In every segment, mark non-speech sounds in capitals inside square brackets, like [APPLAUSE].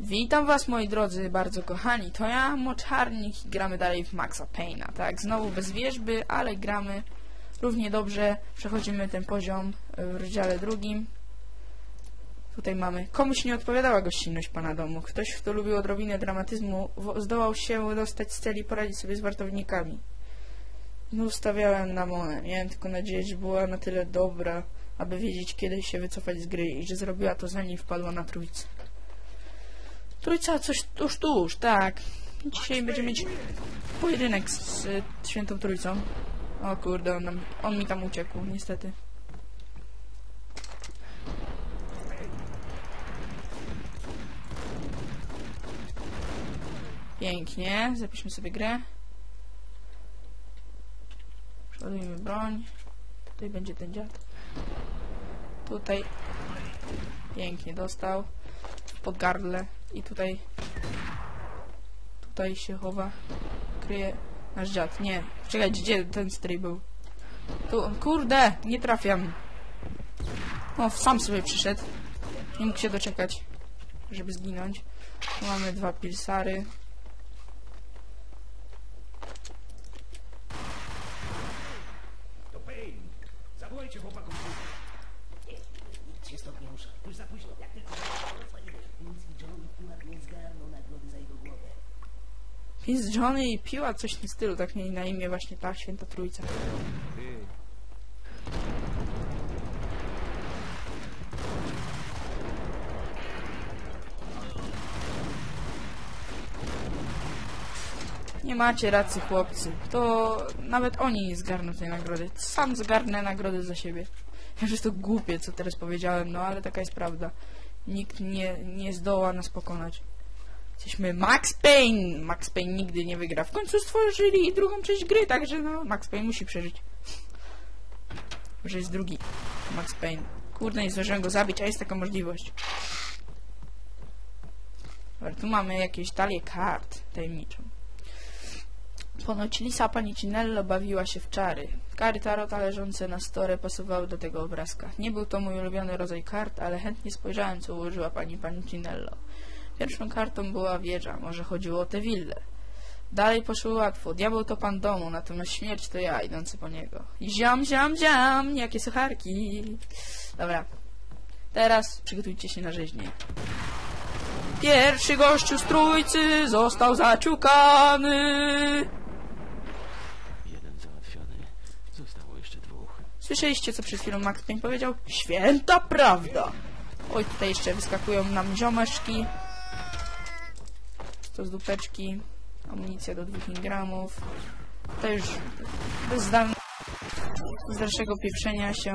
Witam was moi drodzy, bardzo kochani, to ja, Moczarnik i gramy dalej w Maxa Payne'a, tak, znowu bez wierzby, ale gramy równie dobrze, przechodzimy ten poziom w rozdziale drugim. Tutaj mamy, komuś nie odpowiadała gościnność pana domu, ktoś kto lubił odrobinę dramatyzmu zdołał się dostać z celi poradzić sobie z wartownikami. No ustawiałem na Monę, miałem tylko nadzieję, że była na tyle dobra, aby wiedzieć kiedy się wycofać z gry i że zrobiła to zanim wpadła na trójcę. Trójca coś tuż, tuż, tak. Dzisiaj będziemy mieć pojedynek z, y, Świętą Trójcą. O kurde, on, on mi tam uciekł, niestety. Pięknie, zapiszmy sobie grę. Przeładujmy broń. Tutaj będzie ten dziad. Tutaj. Pięknie dostał. W podgardle. I tutaj. Tutaj się chowa. Kryje nasz dziad. Nie. Czekajcie, gdzie ten strój był? Tu, kurde, nie trafiam. O, sam sobie przyszedł. Nie mógł się doczekać, żeby zginąć. Tu mamy dwa pilsary. To Payne! Zawołajcie chłopaków. Nikt się stąd nie rusza. Już za późno. Jak tylko rozwalimy. Nic i John i Pułap nie zgarną nagrody za jego głowę. Jest Johnny i Piła, coś w tym stylu, tak mieli na imię właśnie ta święta trójca. Nie macie racji, chłopcy. To nawet oni nie zgarną tej nagrody. Sam zgarnę nagrody za siebie. Wiem, że to głupie, co teraz powiedziałem, no ale taka jest prawda. Nikt nie, nie zdoła nas pokonać. Jesteśmy Max Payne. Max Payne nigdy nie wygra. W końcu stworzyli drugą część gry, także no, Max Payne musi przeżyć. Że jest drugi. Max Payne. Kurde, nie zdążyłem go zabić, a jest taka możliwość. Dobra, tu mamy jakieś talię kart tajemniczą. Ponoć Lisa Panicinello bawiła się w czary. Kary tarota leżące na stole pasowały do tego obrazka. Nie był to mój ulubiony rodzaj kart, ale chętnie spojrzałem, co ułożyła pani Panicinello. Pierwszą kartą była wieża, może chodziło o tę willę. Dalej poszło łatwo. Diabeł to pan domu, natomiast śmierć to ja, idący po niego. Ziam, ziam, ziam, jakie sucharki. Dobra. Teraz przygotujcie się na rzeźnię. Pierwszy gościu z trójcy został zaciukany. Zostało jeszcze dwóch. Słyszeliście, co przed chwilą Max Payne powiedział? Święta prawda! Oj, tutaj jeszcze wyskakują nam ziomeczki. To z dupeczki. Amunicja do 2 gramów. To już bez, bez dalszego pieprzenia się,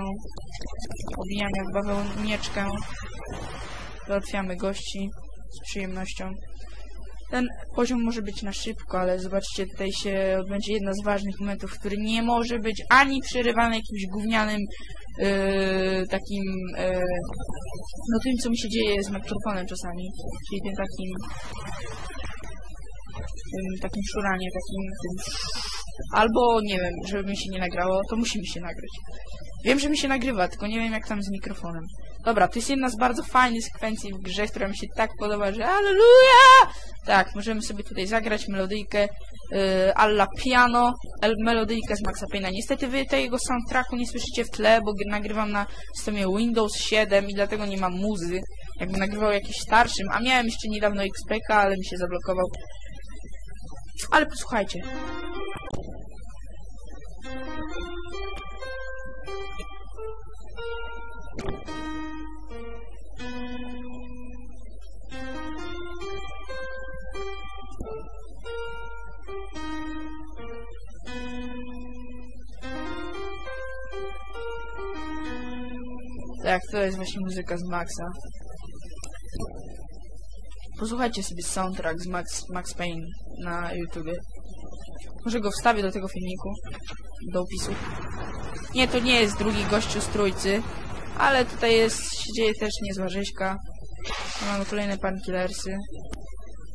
obijania w bawełnieczkę. Załatwiamy gości z przyjemnością. Ten poziom może być na szybko, ale zobaczcie, tutaj się odbędzie jedna z ważnych momentów, który nie może być ani przerywany jakimś gównianym yy, takim yy, no tym, co mi się dzieje z mikrofonem czasami, czyli tym takim tym takim szuranie, takim tym albo nie wiem, żeby mi się nie nagrało, to musi mi się nagrać. Wiem, że mi się nagrywa, tylko nie wiem jak tam z mikrofonem. Dobra, to jest jedna z bardzo fajnych sekwencji w grze, która mi się tak podoba, że Alleluja! Tak, możemy sobie tutaj zagrać melodyjkę yy, alla piano, el, melodyjkę z Maxa Payne'a. Niestety wy tego soundtracku nie słyszycie w tle, bo gry nagrywam na systemie Windows 7 i dlatego nie mam muzy. Jakbym nagrywał jakiś starszym, a miałem jeszcze niedawno XPK, ale mi się zablokował. Ale posłuchajcie. Tak, to jest właśnie muzyka z Maxa. Posłuchajcie sobie soundtrack z Max, Max Payne na YouTubie. Może go wstawię do tego filmiku, do opisu. Nie, to nie jest drugi gościu z trójcy, ale tutaj jest, się dzieje też niezła rzeźka. Mamy kolejne pankillersy.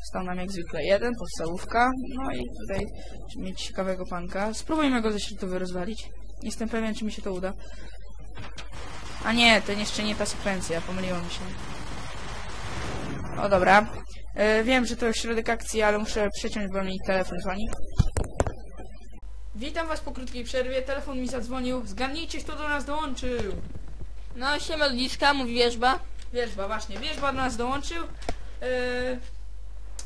Stał nam jak zwykle jeden, podstawówka. No i tutaj mieć ciekawego panka. Spróbujmy go ze środkowy rozwalić. Jestem pewien, czy mi się to uda. A nie, to jeszcze nie ta sekwencja, pomyliło mi się. O dobra. E, wiem, że to jest środek akcji, ale muszę przeciąć, bo mi telefon dzwoni. Witam was po krótkiej przerwie. Telefon mi zadzwonił. Zgadnijcie, kto do nas dołączył. No, siema ludziska, mówi wierzba. Wierzba, właśnie. Wierzba do nas dołączył. E,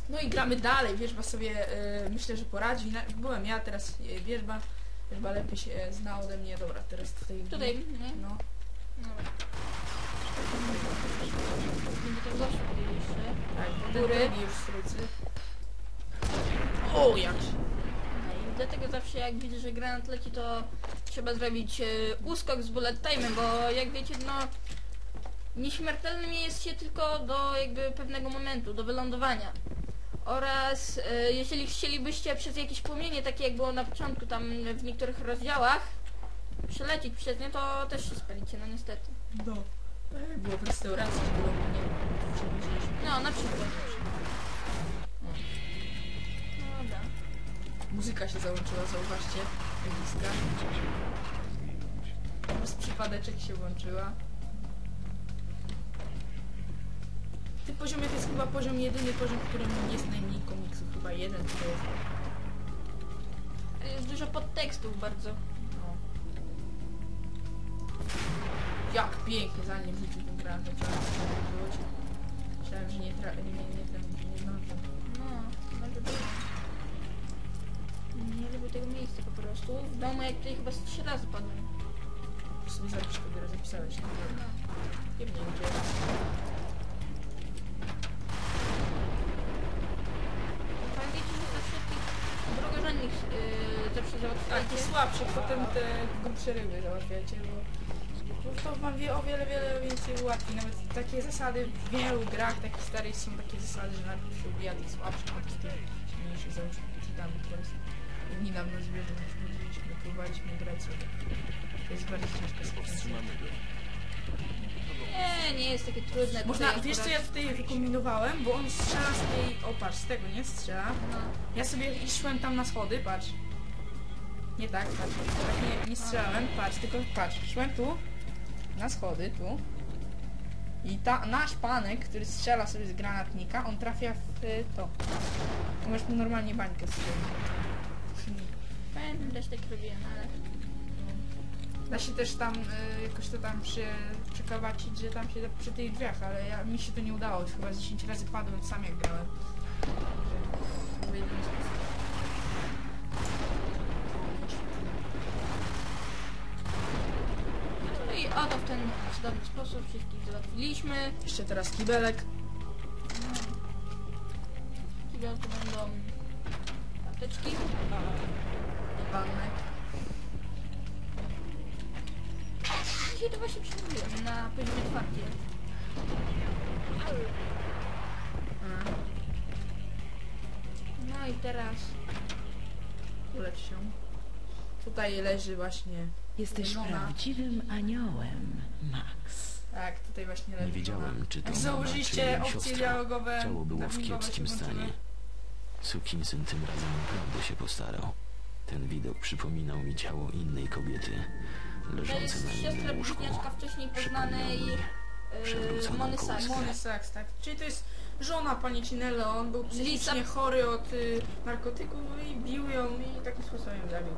no i gramy dalej. Wierzba sobie e, myślę, że poradzi. Na- Byłem ja, teraz Wierzba. Wierzba lepiej się zna ode mnie. Dobra, teraz tutaj... Tutaj, nie? No. Będzie tak zawsze jeszcze. Tak, Góry. góry. już. O, jak. No i dlatego zawsze jak widzę, że granat leci, to trzeba zrobić e, uskok z bullet time'em, bo jak wiecie, no nieśmiertelnym jest się tylko do jakby pewnego momentu, do wylądowania. Oraz e, jeżeli chcielibyście przez jakieś płomienie, takie jak było na początku tam w niektórych rozdziałach, przelecieć przez nie, to też się spalicie, no niestety. No. E, Było w restauracji, było nie wiem. No, na przykład. No dobra. Muzyka się załączyła, zauważcie. Bliska. Przez przypadeczek się włączyła. Ty poziomek jest chyba poziom jedyny poziom, w którym jest najmniej komiksów. Chyba jeden to jest. Jest dużo podtekstów bardzo. Jak pięknie za nim rzucił ten granat. Myślałem, że rzuci. Myślałem, że nie tra... nie, nie, nie, że nie zdążę. No, bardzo dużo. Nie lubię tego miejsca po prostu. W domu jak tutaj chyba z trzy razy padłem. Muszę sobie zapisz, dopiero zapisałeś. No. No. Nie wiem, gdzie. Pamiętajcie, że ze wszystkich drugorzędnych yy, zawsze załatwiacie. te słabsze, potem te grubsze ryby załatwiacie, bo bo to wam wie o wiele, wiele więcej ułatwi. Nawet takie zasady w wielu grach takich starych są takie zasady, że najpierw się ubija tych słabszych, a tych załóżmy czytamy teraz. Jak niedawno z wieżą już chodziliśmy, próbowaliśmy grać sobie. To jest bardzo ciężka sprawa. Nie, nie jest takie trudne. Można, tutaj wiesz co ja tutaj wykombinowałem? Bo on strzela z tej, o patrz, z tego nie strzela. No. Ja sobie i szłem tam na schody, patrz. Nie tak, patrz. Tak nie, nie strzelałem, patrz, tylko patrz. Szłem tu, na schody, tu. I ta, nasz panek, który strzela sobie z granatnika, on trafia w y, to. Tu masz normalnie bańkę strzelić. Pamiętam, też tak robiłem, ale... Da się też tam y, jakoś to tam przy, przykawacić, że tam się da przy tych drzwiach, ale ja, mi się to nie udało. Chyba z 10 razy padłem sam jak grałem. Oto w ten cudowny sposób wszystkich załatwiliśmy. Jeszcze teraz kibelek. Kibiel to będą apteczki. Panek. Dzisiaj to właśnie przemówiłem na poziomie twardzie. No i teraz Ulecz się. Tutaj leży właśnie. Jesteś Żona. prawdziwym aniołem, Max. Tak, tutaj właśnie leży. Nie wiedziałem, żona. czy to Jak mama, czy założyliście jej opcje siostra. dialogowe. Ciało było w kiepskim się włączyły. stanie. Sukinsyn tym razem naprawdę się postarał. Ten widok przypominał mi ciało innej kobiety, to leżące jest na siostra innym łóżku. bliźniaczka wcześniej Przypomniał poznanej mi yy, przewróconą Mony Sachs. kołyskę. Mony Sachs, tak. Czyli to jest żona pani Cinello. On był psychicznie chory od y, narkotyków i bił ją i takim sposobem zabił.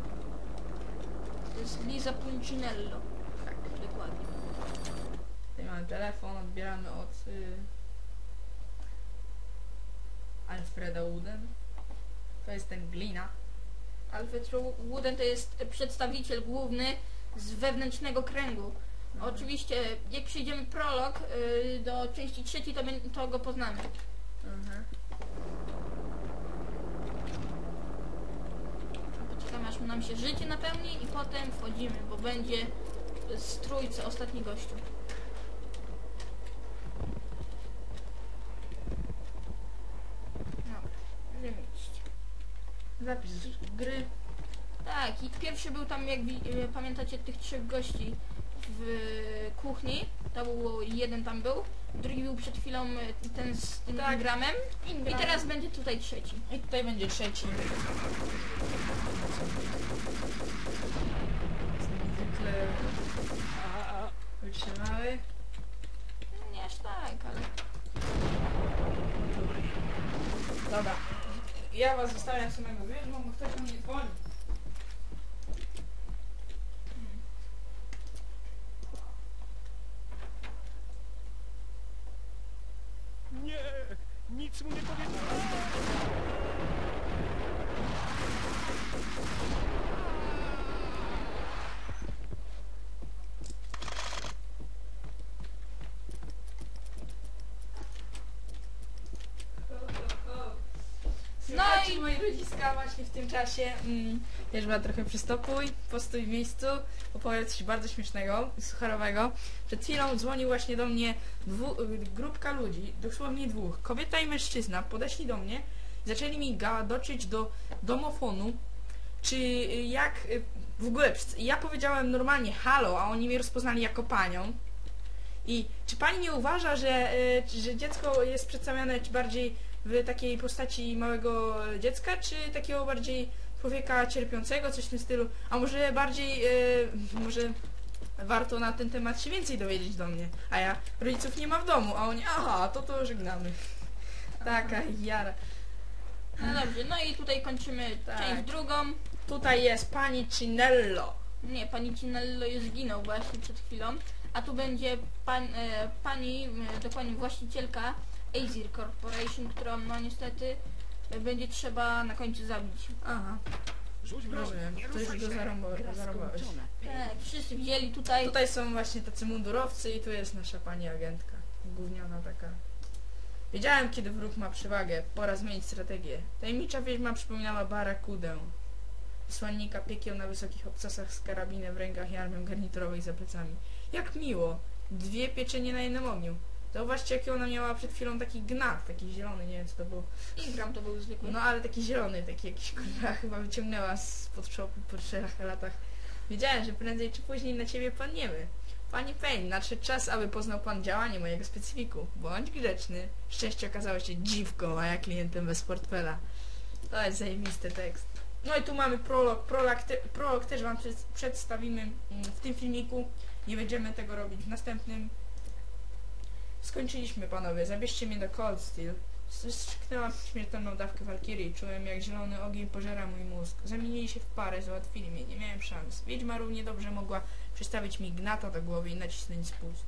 To jest Liza Puncinello. Tak. Dokładnie. Tutaj mamy telefon, odbieramy od y, Alfreda Wooden. To jest ten glina. Alfred Wooden to jest przedstawiciel główny z wewnętrznego kręgu. Mhm. Oczywiście, jak przejdziemy prolog yy, do części trzeciej, to, to go poznamy. Mhm. Poczekamy, aż nam się życie napełni i potem wchodzimy, bo będzie z trójcy ostatni gościu. Iść. Zapis gry. Tak, i pierwszy był tam, jak e, pamiętacie, tych trzech gości w kuchni. To był jeden tam był. Drugi był przed chwilą e, ten z tym Tak. I teraz będzie tutaj trzeci. I tutaj będzie trzeci. Was zostawiam samego z wiedźmą, bo ktoś właśnie w tym czasie mm, była trochę przystopuj, postój w miejscu, opowiedz coś bardzo śmiesznego, sucharowego. Przed chwilą dzwonił właśnie do mnie dwu, y, grupka ludzi, dosłownie dwóch, kobieta i mężczyzna, podeszli do mnie i zaczęli mi gadoczyć do domofonu, czy jak y, w ogóle, ja powiedziałem normalnie halo, a oni mnie rozpoznali jako panią. I czy pani nie uważa, że, y, że dziecko jest przedstawiane bardziej w takiej postaci małego dziecka, czy takiego bardziej człowieka cierpiącego, coś w tym stylu? A może bardziej, y, może warto na ten temat się więcej dowiedzieć do mnie? A ja rodziców nie ma w domu, a oni, aha, to to żegnamy. Taka jara. No dobrze, no i tutaj kończymy Tak. część drugą. Tutaj jest pani Cinello. Nie, pani Cinello już zginął właśnie przed chwilą. A tu będzie pan, e, pani, e, dokładnie właścicielka Azir Corporation, którą no niestety będzie trzeba na końcu zabić. Aha, rozumiem. Już go zarąbałeś. Tak, wszyscy wzięli tutaj. Tutaj są właśnie tacy mundurowcy i tu jest nasza pani agentka. Gówniana taka. Wiedziałem, kiedy wróg ma przewagę. Pora zmienić strategię. Tajemnicza wiedźma przypominała Barakudę. Wysłannika piekieł na wysokich obcasach z karabinem w rękach i armią garniturowej za plecami. Jak miło! Dwie pieczenie na jednym ogniu. Zauważcie, jaki ona miała przed chwilą taki gnat, taki zielony, nie wiem co to było. I gram to był zwykły. No ale taki zielony, taki jakiś kurwa chyba wyciągnęła z pod szopu po trzech latach. Wiedziałem, że prędzej czy później na ciebie padniemy. Panie Payne, nadszedł czas, aby poznał pan działanie mojego specyfiku. Bądź grzeczny. Szczęście okazało się dziwką, a ja klientem bez portfela. To jest zajebisty tekst. No i tu mamy prolog. Prolog, te, prolog też wam przed, przedstawimy mm, w tym filmiku. Nie będziemy tego robić w następnym. Skończyliśmy panowie, zabierzcie mnie do Cold Steel. Strzyknęłam śmiertelną dawkę Walkirii, czułem jak zielony ogień pożera mój mózg. Zamienili się w parę, załatwili mnie, nie miałem szans. Wiedźma równie dobrze mogła przystawić mi gnata do głowy i nacisnąć spust.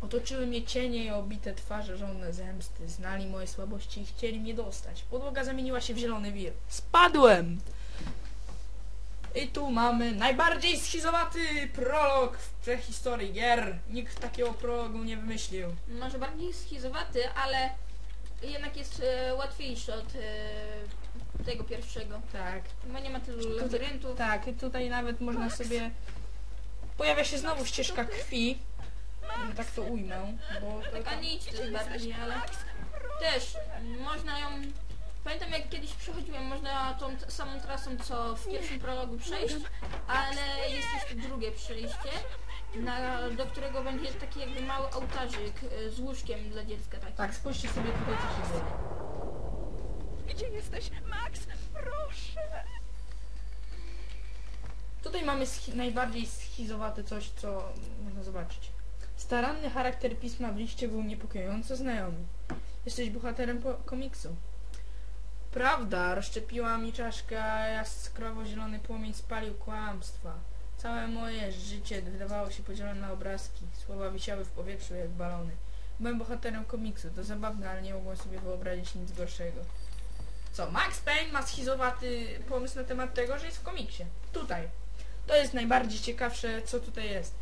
Otoczyły mnie cienie i obite twarze żądne zemsty. Znali moje słabości i chcieli mnie dostać. Podłoga zamieniła się w zielony wir. Spadłem! I tu mamy najbardziej schizowaty prolog w prehistorii gier. Nikt takiego prologu nie wymyślił. Może bardziej schizowaty, ale jednak jest e, łatwiejszy od e, tego pierwszego. Tak. Bo nie ma tylu labiryntów. Tak, i tutaj nawet można sobie... Pojawia się znowu ścieżka krwi. Tak to ujmę, bo... Tak, a nie idź bardziej, ale też można ją... Pamiętam jak kiedyś przechodziłem, można tą t- samą trasą co w pierwszym prologu przejść, ale jest jeszcze drugie przejście, na, do którego będzie taki jakby mały ołtarzyk e, z łóżkiem dla dziecka taki. Tak, spójrzcie sobie tutaj co się dzieje. Gdzie jesteś, Max? Proszę. Tutaj mamy schi- najbardziej schizowate coś, co można zobaczyć. Staranny charakter pisma w liście był niepokojąco znajomy. Jesteś bohaterem po- komiksu. Prawda, rozszczepiła mi czaszkę, a jaskrawo-zielony płomień spalił kłamstwa. Całe moje życie wydawało się podzielone na obrazki. Słowa wisiały w powietrzu jak balony. Byłem bohaterem komiksu, to zabawne, ale nie mogłem sobie wyobrazić nic gorszego. Co, Max Payne ma schizowaty pomysł na temat tego, że jest w komiksie. Tutaj. To jest najbardziej ciekawsze, co tutaj jest.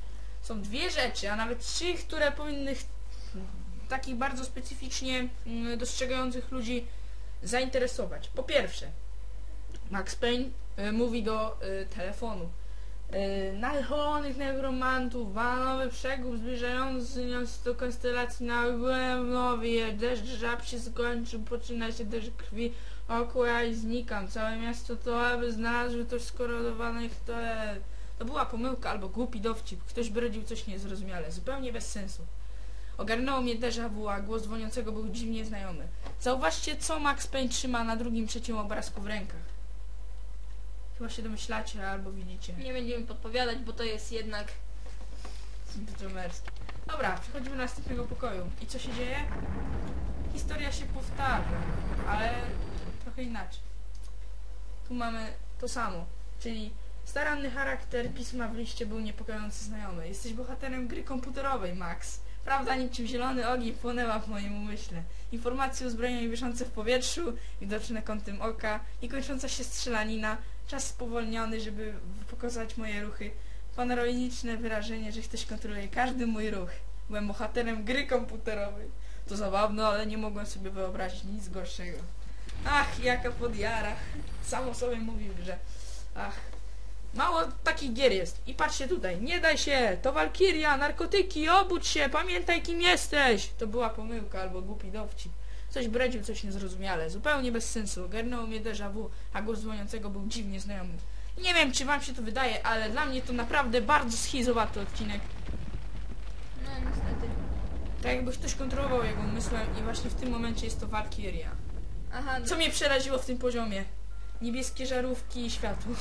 Są dwie rzeczy, a nawet trzy, które powinny ch- takich bardzo specyficznie mm, dostrzegających ludzi zainteresować. Po pierwsze, Max Payne y, mówi do y, telefonu. Y, Nacholonych neuromantów, balowy przegub zbliżający nas do konstelacji na głębnowie, deszcz żab się skończył, poczyna się deszcz krwi, Oku, ja i znikam. Całe miasto to, aby znalazły to skorodowanych, to... e, To była pomyłka albo głupi dowcip. Ktoś bredził coś niezrozumiale, zupełnie bez sensu. Ogarnęło mnie déjà vu, a głos dzwoniącego był dziwnie znajomy. Zauważcie, co Max Payne trzyma na drugim, trzecim obrazku w rękach. Chyba się domyślacie, albo widzicie. Nie będziemy podpowiadać, bo to jest jednak... Zbyt dżomerskie. Dobra, przechodzimy do następnego pokoju. I co się dzieje? Historia się powtarzam, ale trochę inaczej. Tu mamy to samo, czyli staranny charakter pisma w liście był niepokojący znajomy. Jesteś bohaterem gry komputerowej, Max. Prawda niczym zielony ogień płonęła w moim umyśle. Informacje uzbrojenia wiszące w powietrzu, widoczne kątem oka i kończąca się strzelanina. Czas spowolniony, żeby pokazać moje ruchy. Panoramiczne wyrażenie, że ktoś kontroluje każdy mój ruch. Byłem bohaterem gry komputerowej. To zabawne, ale nie mogłem sobie wyobrazić nic gorszego. Ach, jaka podjara. Samo sobie mówił, że... Ach, mało takich gier jest. I patrzcie tutaj, nie daj się, to Walkiria, narkotyki, obudź się, pamiętaj kim jesteś. To była pomyłka albo głupi dowcip. Coś bredził, coś niezrozumiale, zupełnie bez sensu. Ogarnął mnie déjà vu, a głos dzwoniącego był dziwnie znajomy. Nie wiem, czy wam się to wydaje, ale dla mnie to naprawdę bardzo schizowaty odcinek. No niestety. Tak jakby ktoś kontrolował jego umysłem i właśnie w tym momencie jest to Valkyria. Aha, Co mnie przeraziło w tym poziomie? Niebieskie żarówki i światło.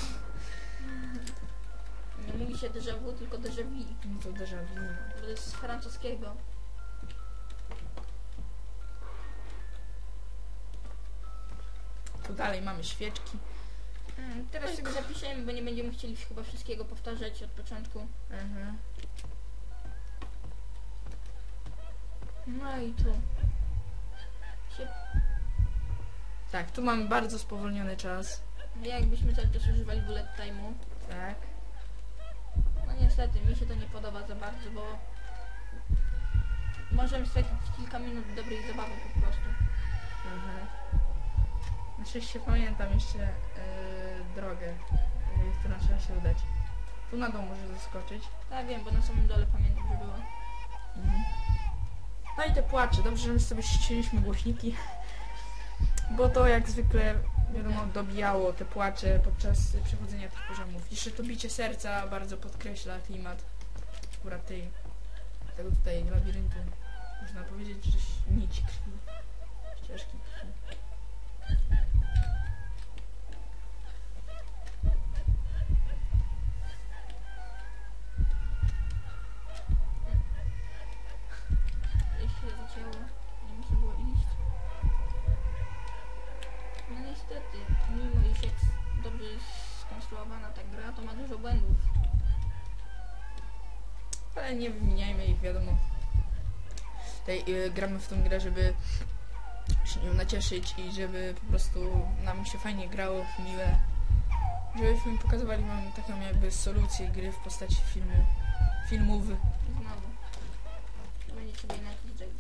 Nie mówi się déjà vu, tylko déjà vu. No to déjà vu. Bo to jest z francuskiego. Tu dalej mamy świeczki. Mm, teraz sobie zapiszemy, bo nie będziemy chcieli chyba wszystkiego powtarzać od początku. Mhm. No i tu. Się, Tak, tu mamy bardzo spowolniony czas. jakbyśmy cały czas używali bullet time'u. Tak. Niestety, mi się to nie podoba za bardzo, bo możemy stracić kilka minut dobrej zabawy po prostu. Mhm. Na szczęście pamiętam jeszcze yy, drogę, yy, którą trzeba się udać. Tu na dół może zaskoczyć. Ja wiem, bo na samym dole pamiętam, że było. Mhm. No i te płacze. Dobrze, że my sobie ścięliśmy głośniki. Bo to jak zwykle, wiadomo, dobijało te płacze podczas przechodzenia tych poziomów. Jeszcze to bicie serca bardzo podkreśla klimat akurat tej, tego tutaj labiryntu. Można powiedzieć, że nici krwi. Ale nie wymieniajmy ich, wiadomo. Tutaj y, gramy w tą grę, żeby się nią nacieszyć i żeby po prostu nam się fajnie grało, miłe. Żebyśmy pokazywali wam taką jakby solucję gry w postaci filmu. Filmów. Znowu. Będzie trzeba inaczej niestety.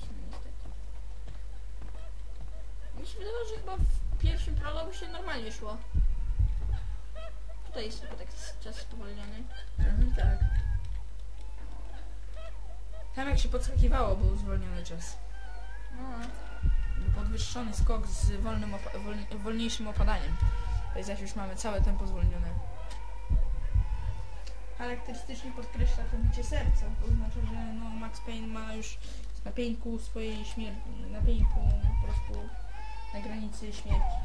Mi się wydawało, że chyba w pierwszym prologu się normalnie szło. Tutaj jest tylko tak czas spowolniony. Mhm, tak. Tam jak się podskakiwało, był zwolniony czas. No, podwyższony skok z wolnym opa- wolni- wolniejszym opadaniem. Tutaj zaś już mamy całe tempo zwolnione. Charakterystycznie podkreśla to bicie serca. To oznacza, że no, Max Payne ma już na pieńku swojej śmierci, na pieńku po prostu na granicy śmierci.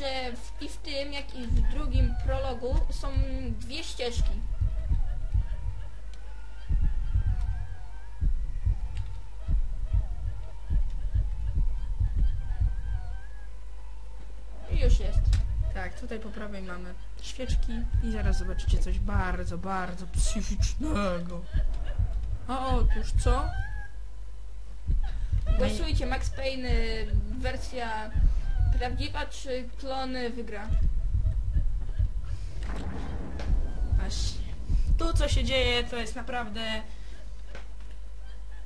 Że w, i w tym, jak i w drugim prologu są dwie ścieżki. I już jest. Tak, tutaj po prawej mamy świeczki i zaraz zobaczycie coś bardzo, bardzo psychicznego. A otóż co? Głosujcie, Max Payne, wersja prawdziwa czy klon wygra? Właśnie. Tu co się dzieje to jest naprawdę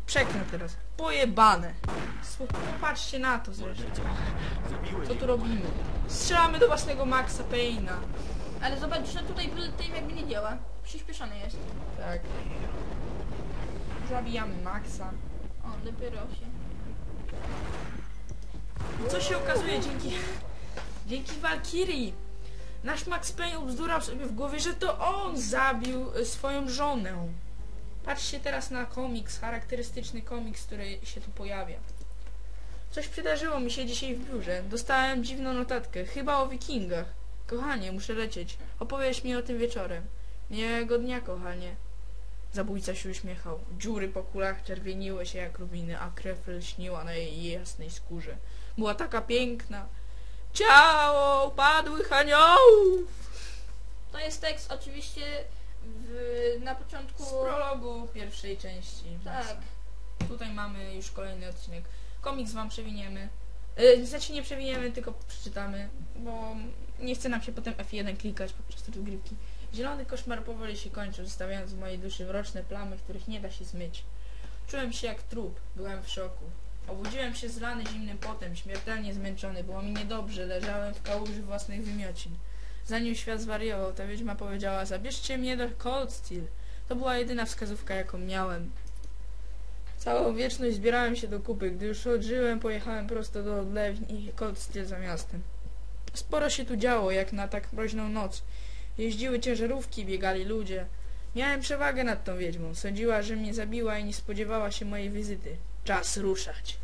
przekręt teraz. Pojebane. Popatrzcie na to zresztą. Co tu robimy? Strzelamy do własnego Maxa Payna. Ale zobacz, że tutaj bullet jakby nie działa. Przyspieszony jest. Tak. Zabijamy Maxa. O, dopiero się. Co się okazuje dzięki dzięki Valkyrii? Nasz Max Payne ubzdurał sobie w głowie, że to on zabił y, swoją żonę. Patrzcie teraz na komiks, charakterystyczny komiks, który się tu pojawia. Coś przydarzyło mi się dzisiaj w biurze. Dostałem dziwną notatkę, chyba o wikingach. Kochanie, muszę lecieć. Opowiesz mi o tym wieczorem. Miłego dnia, kochanie. Zabójca się uśmiechał. Dziury po kulach czerwieniły się jak rubiny, a krew lśniła na jej jasnej skórze. Była taka piękna. Ciało upadłych aniołów! To jest tekst oczywiście w, na początku... Z prologu pierwszej części. Tak. Tutaj mamy już kolejny odcinek. Komiks wam przewiniemy. Yy, znaczy nie przewiniemy, tylko przeczytamy, bo nie chce nam się potem F1 klikać podczas rozgrywki. Zielony koszmar powoli się kończył, zostawiając w mojej duszy mroczne plamy, których nie da się zmyć. Czułem się jak trup, byłem w szoku. Obudziłem się zlany zimnym potem, śmiertelnie zmęczony, było mi niedobrze, leżałem w kałuży własnych wymiocin. Zanim świat zwariował, ta wiedźma powiedziała, zabierzcie mnie do Cold Steel. To była jedyna wskazówka, jaką miałem. Całą wieczność zbierałem się do kupy. Gdy już odżyłem, pojechałem prosto do odlewni i Cold Steel za miastem. Sporo się tu działo, jak na tak mroźną noc. Jeździły ciężarówki, biegali ludzie. Miałem przewagę nad tą wiedźmą. Sądziła, że mnie zabiła i nie spodziewała się mojej wizyty. Czas ruszać.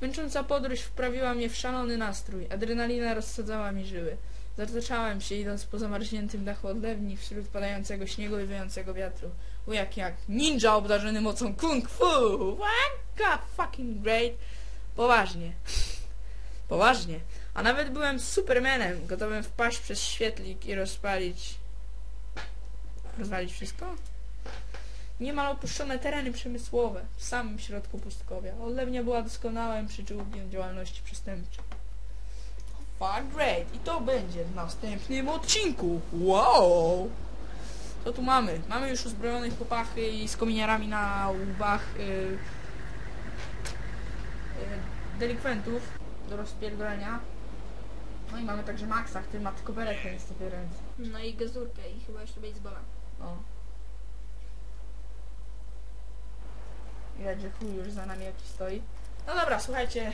Męcząca podróż wprawiła mnie w szalony nastrój. Adrenalina rozsadzała mi żyły. Zataczałem się, idąc po zamarzniętym dachu odlewni wśród padającego śniegu i wyjącego wiatru. Ujak jak ninja obdarzony mocą kung fu. Waka fucking great. Poważnie. [LAUGHS] Poważnie. A nawet byłem Supermanem, gotowym wpaść przez świetlik i rozpalić... Rozwalić wszystko? Niemal opuszczone tereny przemysłowe, w samym środku pustkowia. Odlewnia była doskonałym przyczółkiem działalności przestępczej. Fuck great. I to będzie w następnym odcinku. Wow! Co tu mamy? Mamy już uzbrojonych chłopachy i z kominiarami na łbach y, y, delikwentów do rozpierdolenia. No i mamy także Maxa, który ma tylko beretę niestety ręce. No i gazurkę i chyba jeszcze baseballa. O. Widać, że chuj już za nami jakiś stoi. No dobra, słuchajcie.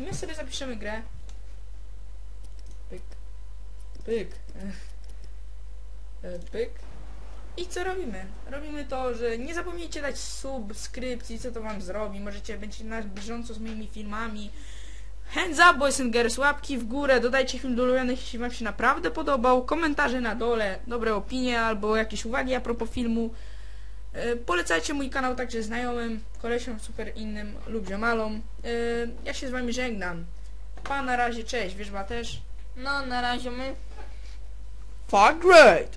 My sobie zapiszemy grę. Pyk. Pyk. E, Pyk. I co robimy? Robimy to, że nie zapomnijcie dać subskrypcji, co to wam zrobi. Możecie być na bieżąco z moimi filmami. Hands up, boys and girls, łapki w górę, dodajcie film do ulubionych, jeśli wam się naprawdę podobał, komentarze na dole, dobre opinie albo jakieś uwagi a propos filmu. E, Polecajcie mój kanał także znajomym, kolesiom super innym lub ziomalom. E, Ja się z wami żegnam. Pa, na razie, cześć, wierzba też. No, na razie my Fuck great!